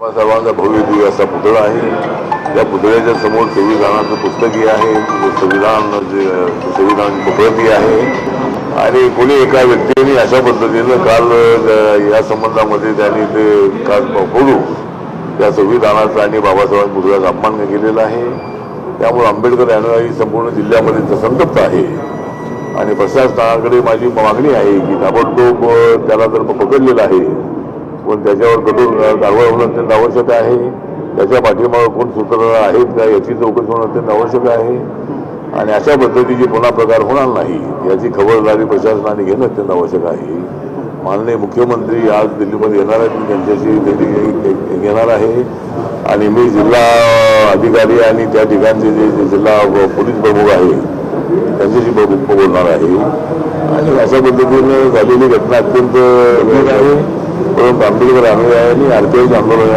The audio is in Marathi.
सर्वांचा भव्य दिव्य असा पुतळा आहे. त्या पुतळ्याच्या समोर संविधानाचं पुस्तकही आहे. संविधान जे संविधान प्रती आहे. आणि कोणी एका व्यक्तीने अशा पद्धतीनं काल या संबंधामध्ये त्यांनी ते काल फोडू त्या संविधानाचा आणि बाबासाहेब पुतळ्याचा अपमान केलेला आहे. त्यामुळे आंबेडकर अनुयायी संपूर्ण जिल्ह्यामध्ये तर संतप्त आहे. आणि प्रशासनाकडे माझी मागणी आहे की ताबडतोब त्याला जर पकडलेलं आहे पण त्याच्यावर कठोर कारवाई होणं अत्यंत आवश्यक आहे. त्याच्या पाठीमागे कोण सूत्र आहेत का याची चौकशी होणं अत्यंत आवश्यक आहे. आणि अशा पद्धतीचे पुन्हा प्रकार होणार नाही याची खबरदारी प्रशासनाने घेणं अत्यंत आवश्यक आहे. माननीय मुख्यमंत्री आज दिल्लीमध्ये येणार आहेत. मी त्यांच्याशी भेटी घेणार आहे. आणि मी जिल्हा अधिकारी आणि त्या ठिकाणचे जे जिल्हा पोलीस प्रमुख आहे त्यांच्याशी बोलणार आहे. आणि अशा पद्धतीनं झालेली घटना अत्यंत गंभीर आहे. ਉਹ ਬੰਬੀ ਦੇ ਬਰਾਬਰ ਆਇਆ ਨਹੀਂ ਆਰਪੀਆਈ ਜੰਗਲ ਹੋਇਆ